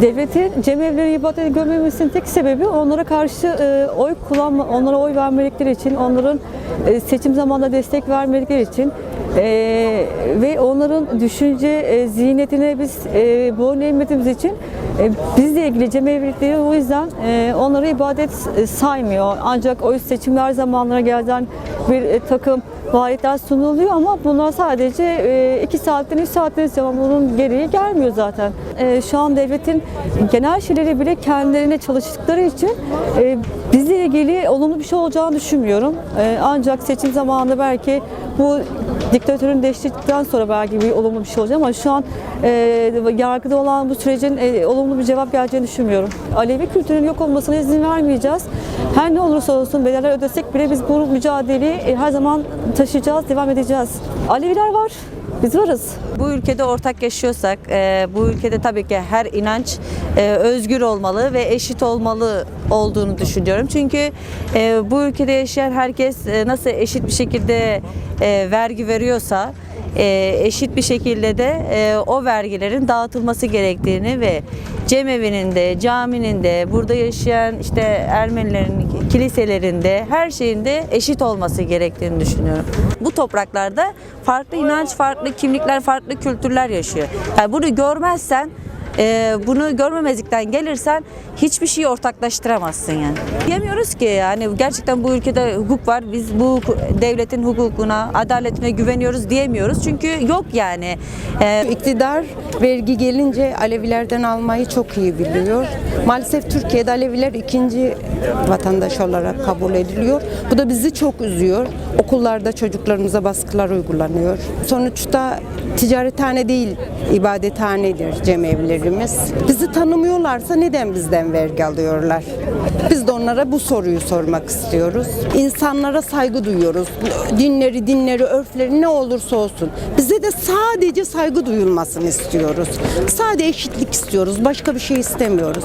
Devletin cemevleri ibadete görmemesinin tek sebebi onlara karşı e, oy kullanma, onlara oy vermedikleri için, onların e, seçim zamanında destek vermedikleri için e, ve onların düşünce e, zihniyetine biz e, boyun eğmediğimiz için e, bizle ilgili cemevlilikleri o yüzden e, onları ibadet e, saymıyor. Ancak o seçimler zamanlarına gelen bir e, takım vaatler sunuluyor ama bunlar sadece 2 saatten 3 saatten sonra bunun geriye gelmiyor zaten. E, Şu an devletin genel şeyleri bile kendilerine çalıştıkları için e, bizle ilgili olumlu bir şey olacağını düşünmüyorum. E, Ancak seçim zamanında belki bu diktatörün değiştikten sonra belki bir olumlu bir şey olacak ama şu an e, yargıda olan bu sürecin e, olumlu bir cevap geleceğini düşünmüyorum. Alevi kültürünün yok olmasına izin vermeyeceğiz. Her ne olursa olsun bedeller ödesek bile biz bu mücadeleyi e, her zaman taşıyacağız, devam edeceğiz. Aleviler var, biz varız. Bu ülkede ortak yaşıyorsak, e, bu ülkede tabii ki her inanç e, özgür olmalı ve eşit olmalı olduğunu düşünüyorum. Çünkü e, bu ülkede yaşayan herkes nasıl eşit bir şekilde vergi veriyorsa, e, eşit bir şekilde de e, o vergilerin dağıtılması gerektiğini ve cemevinin de, caminin de, burada yaşayan işte Ermenilerin kiliselerinde, her şeyinde eşit olması gerektiğini düşünüyorum. Bu topraklarda farklı inanç, farklı kimlikler, farklı kültürler yaşıyor. Yani bunu görmezsen, e, bunu görmemezlikten gelirsen hiçbir şeyi ortaklaştıramazsın yani. Diyemiyoruz ki yani gerçekten bu ülkede hukuk var. Biz bu devletin hukukuna, adaletine güveniyoruz diyemiyoruz. Çünkü yok yani. E, İktidar vergi gelince Alevilerden almayı çok iyi biliyor. Maalesef Türkiye'de Aleviler ikinci vatandaş olarak kabul ediliyor. Bu da bizi çok üzüyor. Okullarda çocuklarımıza baskılar uygulanıyor. Sonuçta ticarethane değil, ibadethanedir cemevlerimiz. Bizi tanımıyorlarsa neden bizden vergi alıyorlar? Biz de onlara bu soruyu sormak istiyoruz. İnsanlara saygı duyuyoruz. Dinleri, dinleri, örfleri ne olursa olsun. Bize de sadece saygı duyulmasını istiyoruz. Sadece eşitlik istiyoruz. Başka bir şey istemiyoruz.